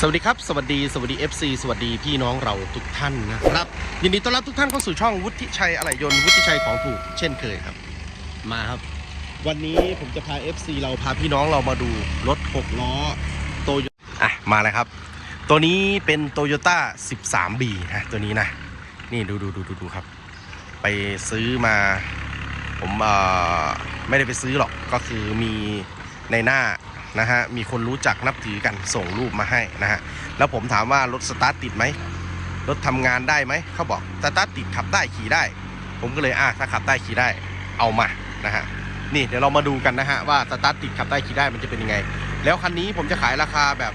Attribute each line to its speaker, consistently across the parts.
Speaker 1: สวัสดีครับ สวัสดีสวัสดี FC สวัสดีพี่น้องเราทุกท่านนะครับ ยินดีต้อนรับทุกท่านเข้าสู่ช่องวุฒิชัยอะไหล่ยนต์วุฒิชัยของถูกเช่นเคยครับ มาครับ วันนี้ผมจะพา FC เราพาพี่น้องเรามาดูรถ6ล้อโตโยอะมาเลยครับ ตัวนี้เป็นโตโยต้า 13B นะตัวนี้นะ นี่ดูดูดูดูดูครับ ไปซื้อมา ผมเอ่อไม่ได้ไปซื้อหรอกก็คือมีในหน้า นะฮะมีคนรู้จักนับถือกันส่งรูปมาให้นะฮะแล้วผมถามว่ารถสตาร์ทติดไหมรถทำงานได้ไหมเขาบอกสตาร์ทติดขับได้ขี่ได้ ผมก็เลยอะถ้าขับได้ขี่ได้เอามานะฮะนี่เดี๋ยวเรามาดูกันนะฮะว่าสตาร์ทติดขับได้ขี่ได้มันจะเป็นยังไง แล้วคันนี้ผมจะขายราคาแบบ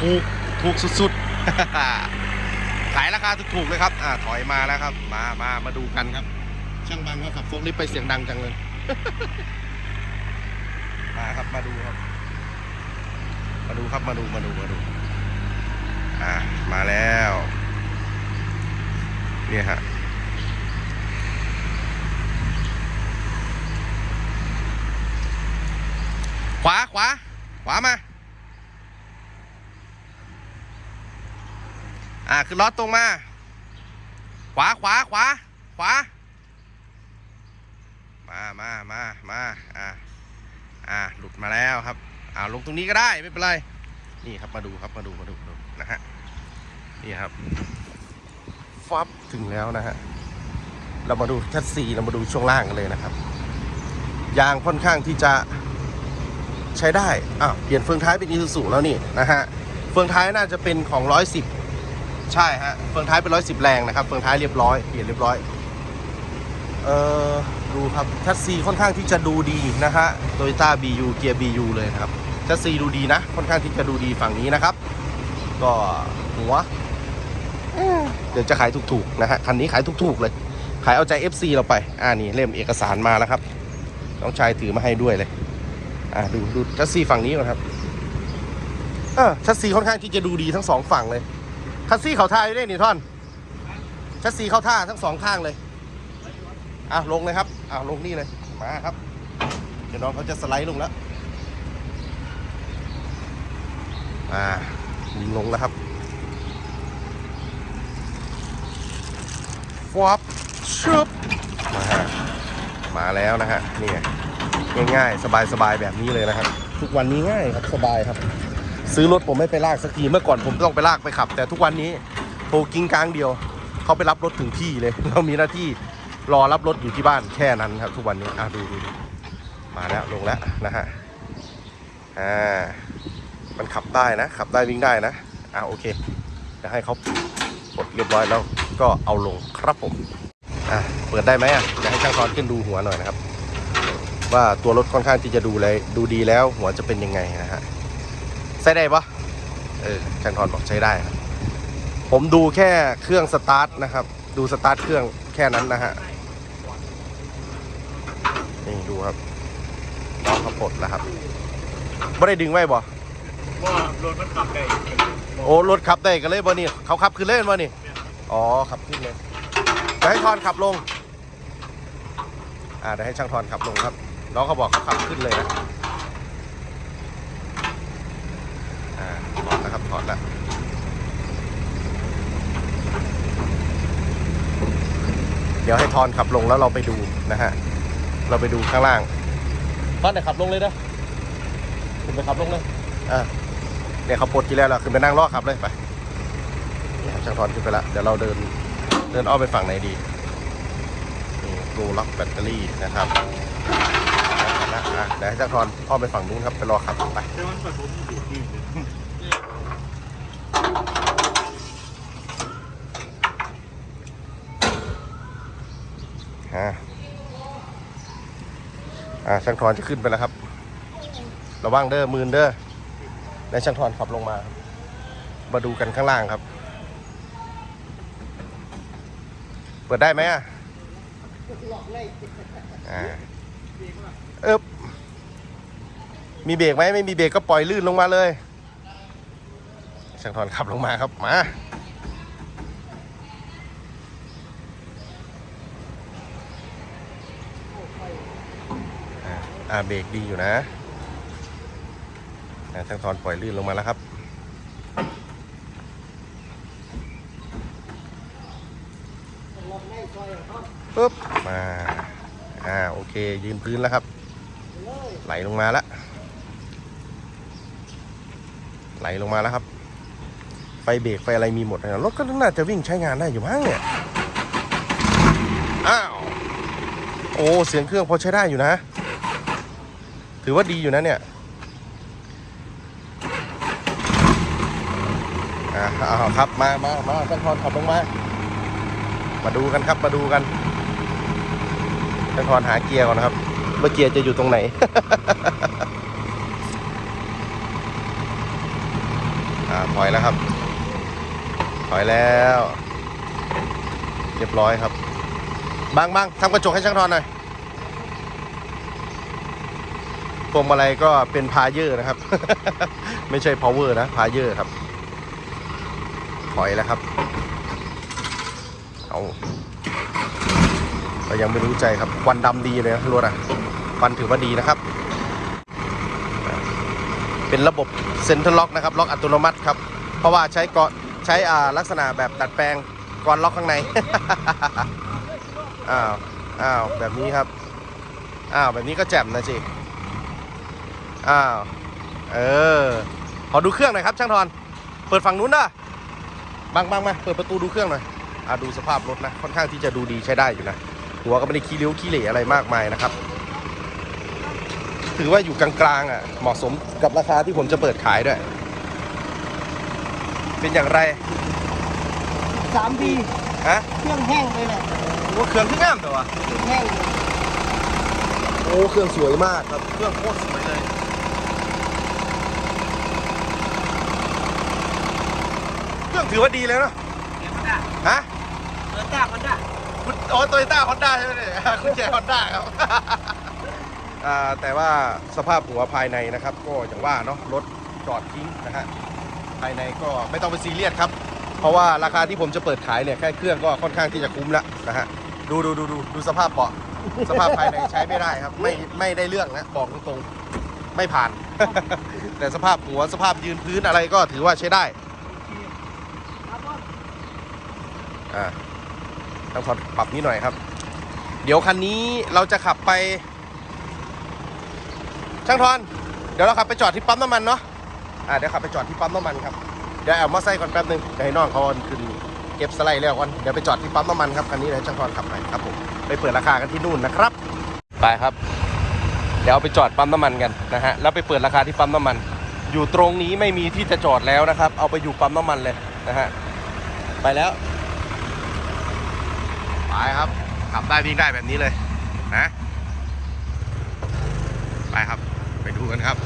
Speaker 1: ถูกถูกสุดๆ ขายราคาถูกๆเลยครับอ่าถอยมาแล้วครับ มามามาดูกันครับ ช่างบังเขาขับโฟกลิฟต์ไปเสียงดังจังเลย มาครับมาดูครับ มาดูครับมาดูมาดูมาดู อ่ามาแล้วเนี่ยฮะขวาขวาขวามา อ่าคือล้อตรงมา ขวาขวาขวาขวา มามามามาอ่า อ่าหลุดมาแล้วครับอ่าลงตรงนี้ก็ได้ไม่เป็นไรนี่ครับมาดูครับมาดูมาดูดูนะฮะนี่ครับฟับถึงแล้วนะฮะเรามาดูแทัซีเรามาดูช่วงล่างกันเลยนะครับ ยางค่อนข้างที่จะใช้ได้อ้าวเปลี่ยนเฟืองท้ายเป็นอีซูซูแล้วนี่นะฮะเฟืองท้ายน่าจะเป็นของ110ใช่ฮะเฟืองท้ายเป็น110แรงนะครับเฟืองท้ายเรียบร้อยเปลี่ยนเรียบร้อยเอ่อ ดูครับแทัซีค่อนข้างที่จะดูดีนะฮะโตโยต้า BU เกียร์ BU เลยนะครับแทัซีดูดีนะ ค่อนข้างที่จะดูดีฝั่งนี้นะครับ ก็หัวเดี๋ยวจะขายถูกๆนะฮะคันนี้ขายถูกๆเลย ขายเอาใจ FC เราไป อ่านี่เล่มเอกสารมาแล้วครับน้องชายถือมาให้ด้วยเลย อ่าดูดูแทัซีฝั่งนี้ก่อนครับเออแทัซีค่อนข้างที่จะดูดีทั้งสองฝั่งเลยแทัซีเขาท่ายู่ด้วยนี่ท่อนแทัซีเข้าท่าทั้งสองข้างเลย อะลงเลยครับอะลงนี่เลยมาครับ เดี๋ยวน้องเขาจะสไลด์ลงแล้วอ่าลงแล้วครับฟวับชุบมาฮะมาแล้วนะฮะนี่ไงง่ายๆ สบายๆแบบนี้เลยนะครับ ทุกวันนี้ง่ายครับสบายครับ ซื้อรถผมไม่ไปลากสักทีเมื่อก่อนผมต้องไปลากไปขับ แต่ทุกวันนี้โทรกิ้งกลางเดียว เขาไปรับรถถึงที่เลย เรามีหน้าที่ รอรับรถอยู่ที่บ้านแค่นั้นครับ ทุกวันนี้อะดูดูดูมาแล้วลงแล้วนะฮะอ่ามันขับได้นะ ขับได้วิ่งได้นะอะโอเคจะให้เขากดเรียบร้อยแล้วก็เอาลงครับผมอะเปิดได้ไหมอะจะให้ช่างทอนขึ้นดูหัวหน่อยนะครับ ว่าตัวรถค่อนข้างที่จะดูเลยดูดีแล้วหัวจะเป็นยังไงนะฮะใช้ได้ปะเออช่างทอนบอกใช้ได้ผมดูแค่เครื่องสตาร์ทนะครับ ดูสตาร์ทเครื่องแค่นั้นนะฮะ ดูครับน้องเขาปลดแล้วครับไม่ได้ดึงไว้บ่
Speaker 2: ว่ารถมันขับได้
Speaker 1: โอ้รถขับได้กันเลยบ่นี่เขาขับขึ้นเล่นบ่นี่อ๋อขับขึ้นเลยจะให้ทอนขับลง อ่าเดี๋ยวให้ช่างทอนขับลงครับน้องเขาบอกเขาขับขึ้นเลยนะอ่าถอดแล้วครับถอดแล้วเดี๋ยวให้ทอนขับลงแล้วเราไปดูนะฮะ เราไปดูข้างล่างทอนเดี๋ยวขับลงเลยนะขึ้นไปขับลงเลยอ่าเนี่ยเขาปลดทีแรกแล้วขึ้นไปนั่งรอขับเลยไปเนี่ยครับช่างทอนขึ้นไปแล้วเดี๋ยวเราเดินเดินอ้อมไปฝั่งไหนดีนี่ตูล็อกแบตเตอรี่นะครับนะอะเดี๋ยวให้ช่างทอนอ้อมไปฝั่งนู้นครับไปรอขับไป
Speaker 2: แต่มันผสมอยู่ดีเลย
Speaker 1: อ่า อ่าช่างทอนจะขึ้นไปแล้วครับ ระวังเด้อมืนเด้อแล้วช่างทอนขับลงมาครับมาดูกันข้างล่างครับ เปิดได้ไหมอะอ่าเอ๊บมีเบรกไหมไม่มีเบรกก็ปล่อยลื่นลงมาเลยช่างทอนขับลงมาครับมา อ่าเบรกดีอยู่นะทั้งทอนปล่อยลื่นลงมาแล้วครับปุ๊บมาอ่าโอเค ยืนพื้นแล้วครับ ไหลลงมาแล้วไหลลงมาแล้วครับ ไฟเบรกไฟอะไรมีหมดนะรถก็น่าจะวิ่งใช้งานได้อยู่มั้งเนี่ยอ้าวโอ้เสียงเครื่องพอใช้ได้อยู่นะ ถือว่าดีอยู่นะเนี่ยอ่าเอาครับมามามาท่านทอนขับลงมา มาดูกันครับมาดูกันท่านทอนหาเกียร์ก่อนนะครับว่าเกียร์จะอยู่ตรงไหนอ่าถอยแล้วครับ ถอยแล้ว เรียบร้อยครับบางบางทำกระจกให้ช่างทอนหน่อย พวงมาลัยก็เป็นพาเยอร์นะครับ ไม่ใช่ power นะพาเยอร์ครับถอยแล้วครับเอาเรายังไม่รู้ใจครับควันดำดีเลยนะรถอะควันถือว่าดีนะครับ เป็นระบบเซ็นทรัลล็อกนะครับ ล็อกอัตโนมัติครับ เพราะว่าใช้กาะใช้อ่าลักษณะแบบดัดแปลงกรล็อกข้างในอ้าวอ้าวแบบนี้ครับอ้าวแบบนี้ก็แจ่มนะสิ อ้าว เออ ขอดูเครื่องหน่อยครับ ช่างทอน เปิดฝั่งนู้นนะบังบังมา เปิดประตูดูเครื่องหน่อย อ่าดูสภาพรถนะ ค่อนข้างที่จะดูดีใช้ได้อยู่นะ หัวก็ไม่ได้ขี้เลี้ยวขี้เหร่อะไรมากมายนะครับ ถือว่าอยู่กลางๆอะ เหมาะสมกับราคาที่ผมจะเปิดขายด้วย เป็นอย่างไร
Speaker 3: สามปี
Speaker 1: ฮะ
Speaker 3: เครื่องแห้งเลยแหละ
Speaker 1: โอ้เครื่องที่งามแต่ว่า
Speaker 3: เครื่องแห้งเลย
Speaker 1: โอ้เครื่องสวยมากครับ เครื่องโคตรสวยเลย เค รื่องถือว่าดีเลยเนาะ
Speaker 3: เดี๋ยวมันได้
Speaker 1: ฮะ
Speaker 3: เออจ้ามันได้
Speaker 1: คุณโอ้โตโยต้าฮอนด้าใช่ไหมเนี่ยคุณแจฮอนด้าครับ อ่าแต่ว่าสภาพหัวภายในนะครับ ก็อย่างว่าเนาะรถจอดทิ้งนะฮะภายในก็ไม่ต้องไปซีเรียสครับ เพราะว่าราคาที่ผมจะเปิดขายเนี่ยแค่เครื่องก็ค่อนข้างที่จะคุ้มแล้วนะฮะดูดูดูดูดูสภาพเบาะสภาพภายในใช้ไม่ได้ครับ ไม่ไม่ได้เรื่องนะบอกตรงๆไม่ผ่าน แต่สภาพหัวสภาพยืนพื้นอะไรก็ถือว่าใช้ได้
Speaker 3: ครับผม
Speaker 1: อ่าต้องขอปรับนิดหน่อยครับ เดี๋ยวคันนี้เราจะขับไป ช่างทอน เดี๋ยวเราขับไปจอดที่ปั๊มน้ำมันเนาะอ่าเดี๋ยวขับไปจอดที่ปั๊มน้ำมันครับเดี๋ยวแอบมาใส่ก่อนแป๊บนึงเดี๋ยวให้น้องเขาเอาขึ้นเก็บสไลด์แล้วก่อนเดี๋ยวไปจอดที่ปั๊มน้ำมันครับคันนี้เดี๋ยวช่างทอนขับไปครับผมไปเปิดราคากันที่นู่นนะครับไปครับ เดี๋ยวเอาไปจอดปั๊มน้ำมันกันนะฮะแล้วไปเปิดราคาที่ปั๊มน้ำมัน อยู่ตรงนี้ไม่มีที่จะจอดแล้วนะครับ เอาไปอยู่ปั๊มน้ำมันเลยนะฮะไปแล้ว ไปครับขับได้วิ่งได้แบบนี้เลยนะไปครับ ไปดูกันครับ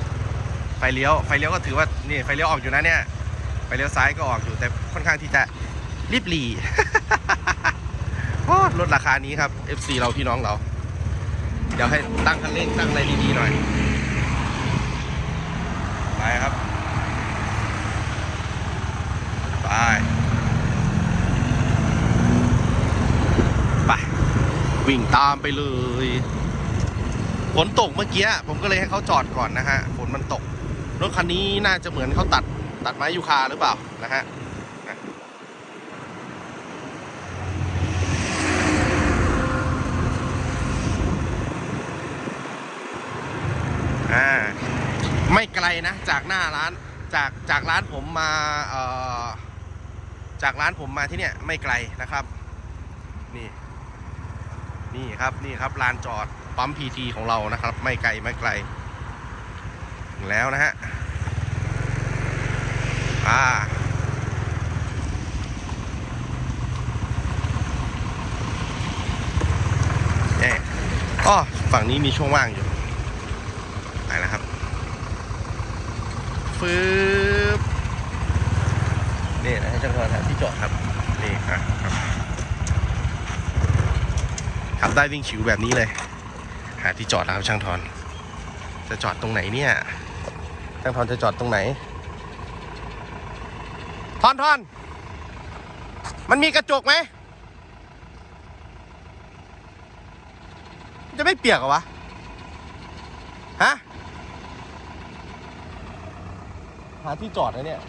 Speaker 1: ไฟเลี้ยวไฟเลี้ยวก็ถือว่านี่ไฟเลี้ยวออกอยู่นะเนี่ยไฟเลี้ยวซ้ายก็ออกอยู่แต่ค่อนข้างที่จะรีบหลีโอ้ลดราคานี้ครับ FC เราพี่น้องเรา เดี๋ยวให้ตั้งคันเร่งตั้งอะไรดีๆหน่อยไปครับไป วิ่งตามไปเลยฝนตกเมื่อกี้ผมก็เลยให้เขาจอดก่อนนะฮะฝนมันตกรถคันนี้น่าจะเหมือนเขาตัดตัดไม้ยูคาหรือเปล่านะฮะไม่ไกลนะจากหน้าร้านจากจากร้านผมมาจากร้านผมมาที่เนี่ยไม่ไกลนะครับ นี่ครับนี่ครับลานจอดปั๊มพีทีของเรานะครับ ไม่ไกลไม่ไกลถึงแล้วนะฮะอ่าเอ๊ะอ๋อฝั่งนี้มีช่วงว่างอยู่ไปนะครับฟืบนี่นะจังหวะที่จอดครับ นี่ครับ ขับได้วิ่งฉิวแบบนี้เลย หาที่จอดแล้วครับช่างทอน จะจอดตรงไหนเนี่ยช่างทอนจะจอดตรงไหน ทอนทอน มันมีกระจกไหม จะไม่เปียกเหรอวะ ฮะ หาที่จอดนะเนี่ย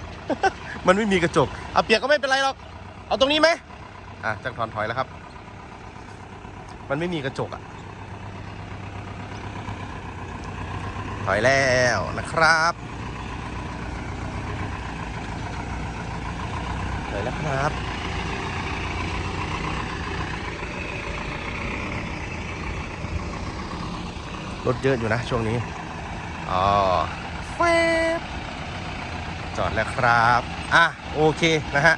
Speaker 1: มันไม่มีกระจก เอาเปียกก็ไม่เป็นไรหรอก เอาตรงนี้ไหมอะช่างทอนถอยแล้วครับ มันไม่มีกระจกอะถอยแล้วนะครับถอยแล้วครับ รถเยอะอยู่นะช่วงนี้ อ๋อแฟบจอดแล้วครับ อะ โอเคนะฮะ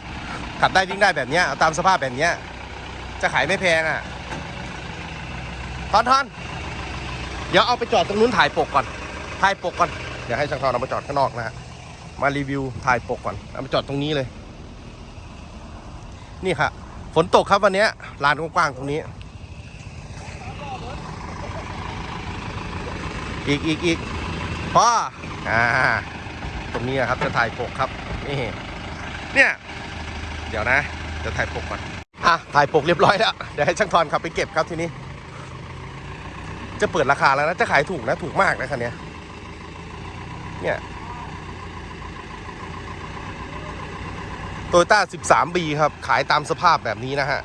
Speaker 1: ขับได้วิ่งได้แบบเนี้ยเอาตามสภาพแบบเนี้ยจะขายไม่แพงอะ ทอนทอนเดี๋ยวเอาไปจอดตรงนู้นถ่ายปกก่อน ถ่ายปกก่อน เดี๋ยวให้ช่างทอนเอาไปจอดข้างนอกนะฮะ มารีวิวถ่ายปกก่อน เอาไปจอดตรงนี้เลย นี่ค่ะ ฝนตกครับวันนี้ลานกว้างๆตรงนี้ อีกอีกอีกพ่ออ่า ตรงนี้ครับจะถ่ายปกครับ นี่ เนี่ย เดี๋ยวนะ จะถ่ายปกก่อน อะ ถ่ายปกเรียบร้อยแล้ว เดี๋ยวให้ช่างทอนขับไปเก็บครับทีนี้ จะเปิดราคาแล้วนะจะขายถูกนะถูกมากนะคันนี้เนี่ยโตโยต้า 13B ครับ ขายตามสภาพแบบนี้นะฮะ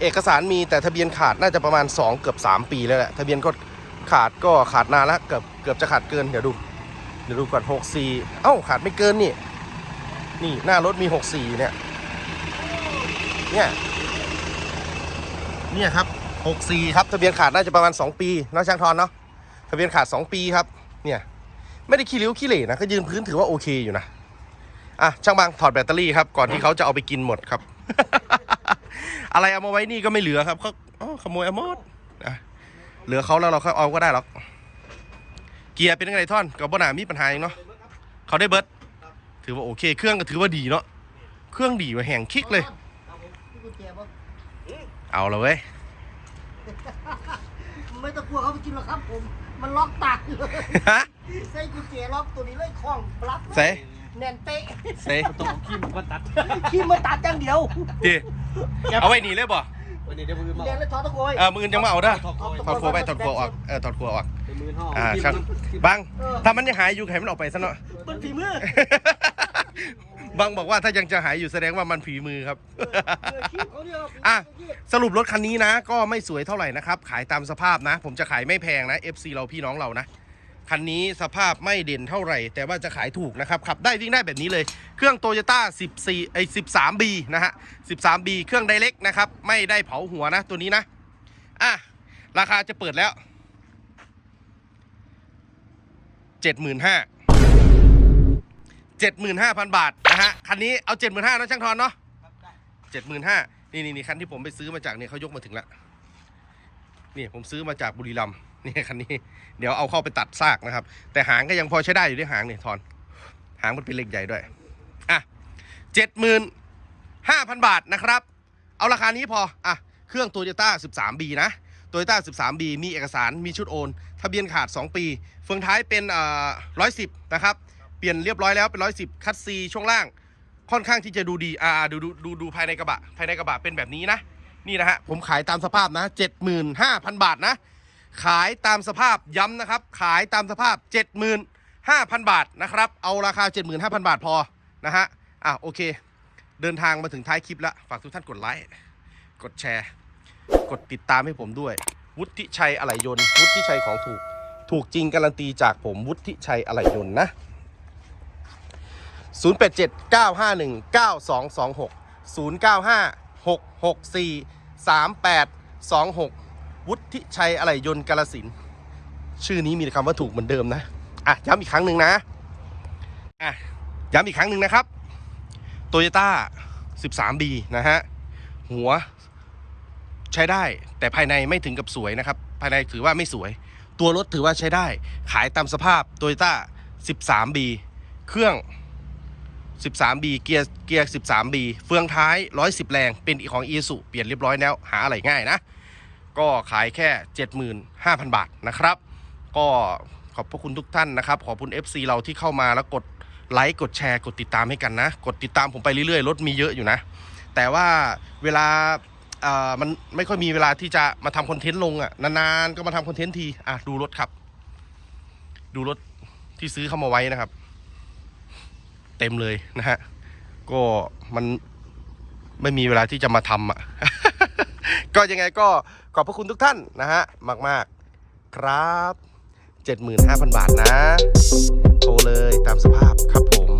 Speaker 1: เอกสารมีแต่ทะเบียนขาดน่าจะประมาณ 2 เกือบ 3 ปีแล้วแหละ ทะเบียนก็ขาดก็ขาดนานแล้วเกือบเกือบจะขาดเกิน เดี๋ยวดู เดี๋ยวดูก่อน 64 เอ้า ขาดไม่เกินนี่ นี่หน้ารถมี 64 เนี่ย เนี่ย เนี่ยครับ 64 ครับ ทะเบียนขาดน่าจะประมาณ 2 ปีเนาะช่างทอนเนาะทะเบียนขาด 2 ปีครับ เนี่ย ไม่ได้ขี้ริ้วขี้เหร่นะ ก็ยืนพื้นถือว่าโอเคอยู่นะ อะ ช่างบางถอดแบตเตอรี่ครับ ก่อนที่เขาจะเอาไปกินหมดครับ อะไรเอามาไว้นี่ก็ไม่เหลือครับเขาขโมยเอาหมดอะเหลือเขาแล้วเราค่อยเอาก็ได้หรอก เกียร์เป็นยังไงท่อนกับบนามีปัญหาอย่างเนาะเขาได้เบิร์ดถือว่าโอเค เครื่องก็ถือว่าดีเนาะเครื่องดีว่าแห่งคลิกเลย
Speaker 3: เอาผมพี่กุญแจบ่
Speaker 1: เอาละเว้ย
Speaker 3: ไม่ต้องกลัวเขาไปกินหรอกครับผม มันล็อกตากอยู่
Speaker 1: ฮะ
Speaker 3: ใส่กุญแจล็อกตัวนี้เลยคล้องปลั๊ก
Speaker 1: เซ่
Speaker 3: แน่นเป๊ะ
Speaker 1: เซ่
Speaker 2: ต้องขี้มันก็ตัด
Speaker 3: ขี้มาตัดอย่างเดียว
Speaker 1: ดิเอาไว้หนีเลยบ่
Speaker 2: วันนี้เดี๋ยวมือมา
Speaker 3: แน่นเลยถอดตะโกย
Speaker 1: เออมือยังมาเอาเด้อ
Speaker 2: ถอดคอ
Speaker 1: ถอดครัวไปถอดครัวออกเออถอดครัวออก
Speaker 2: เป็นมือห่อ
Speaker 1: อ่า
Speaker 2: อ่า
Speaker 1: ช่างบังถ้ามันยังหายอยู่ให้มันออกไปซะเนาะ
Speaker 3: มันฝีมือ
Speaker 1: บังบอกว่าถ้ายังจะหายอยู่แสดงว่ามันผีมือครับ
Speaker 3: อะ
Speaker 1: สรุปรถคันนี้นะ ก็ไม่สวยเท่าไหร่นะครับ ขายตามสภาพนะ ผมจะขายไม่แพงนะ FC เราพี่น้องเรานะ คันนี้สภาพไม่เด่นเท่าไหร่ แต่ว่าจะขายถูกนะครับ ขับได้วิ่งได้แบบนี้เลย เครื่องโตโยต้า14ไอ้ 13B นะฮะ 13B เครื่องไดเล็กนะครับ ไม่ได้เผาหัวนะ ตัวนี้นะ อะ ราคาจะเปิดแล้ว 75,000 75,000 บาทนะฮะคันนี้เอา 75,000นะช่างทอนเนาะเจ็ดหมื่นห้านี่นี่นี่คันที่ผมไปซื้อมาจากเนี่ยเขายกมาถึงแล้วนี่ผมซื้อมาจากบุรีรัมย์นี่คันนี้ เดี๋ยวเอาเข้าไปตัดซากนะครับ แต่หางก็ยังพอใช้ได้อยู่ด้วยหางเนี่ยทอน หางมันเป็นเหล็กใหญ่ด้วยอะเจ็ดหมื่นห้าพันบาทนะครับ เอาราคานี้พออะเครื่องโตโยต้า 13B นะโตโยต้า 13B มีเอกสาร มีชุดโอน ทะเบียนขาด 2 ปี เฟืองท้ายเป็นเอ่อ110นะครับเปลี่ยนเรียบร้อยแล้วเป็น110คัตซีช่วงล่าง ค่อนข้างที่จะดูดีอ่าดูดูดูดูภายในกระบะ ภายในกระบะเป็นแบบนี้นะ นี่นะฮะผมขายตามสภาพนะ75,000บาทนะ ขายตามสภาพย้ำนะครับ ขายตามสภาพ75,000บาทนะครับ เอาราคา75,000บาทพอนะฮะอะโอเค เดินทางมาถึงท้ายคลิปแล้วฝากทุกท่านกดไลค์กดแชร์ กดติดตามให้ผมด้วย วุฒิชัยอะไหล่ยนต์วุฒิชัยของถูก ถูกจริงการันตีจากผมวุฒิชัยอะไหล่ยนต์นะ 0 8 7 9 5 1 9 2 2 6 0 9 5 6 6 4 3 8 2 6 วุฒิชัยอะไหล่ยนต์กาลสิน ชื่อนี้มีคำว่าถูกเหมือนเดิมนะ อะ ย้ำอีกครั้งหนึ่งนะ อะ ย้ำอีกครั้งหนึ่งนะครับ โตโยต้า 13B นะฮะ หัวใช้ได้ แต่ภายในไม่ถึงกับสวยนะครับ ภายในถือว่าไม่สวย ตัวรถถือว่าใช้ได้ ขายตามสภาพ Toyota 13B เครื่อง 13B เกียร์เกียร์ 13B เฟืองท้าย 110 แรง เป็นของ i s u เปลี่ยนเรียบร้อยแล้ว หาอะไรง่ายนะ ก็ขายแค่ 75,000 บาทนะครับ ก็ขอบพระคุณทุกท่านนะครับ ขอบคุณ FC เราที่เข้ามาแล้วกดไลค์กดแชร์กดติดตามให้กันนะ กดติดตามผมไปเรื่อยๆ รถมีเยอะอยู่นะ แต่ว่าเวลามันไม่ค่อยมีเวลาที่จะมาทำคอนเทนต์ลงอะนานๆ ก็มาทำคอนเทนต์ทีอะดูรถครับ ดูรถที่ซื้อเข้ามาไว้นะครับ เต็มเลยนะฮะ ก็มันไม่มีเวลาที่จะมาทำอะ ก็ยังไงก็ขอบพระคุณทุกท่านนะฮะ มาก ๆ ครับ 75,000 บาทนะ โทรเลยตามสภาพครับผม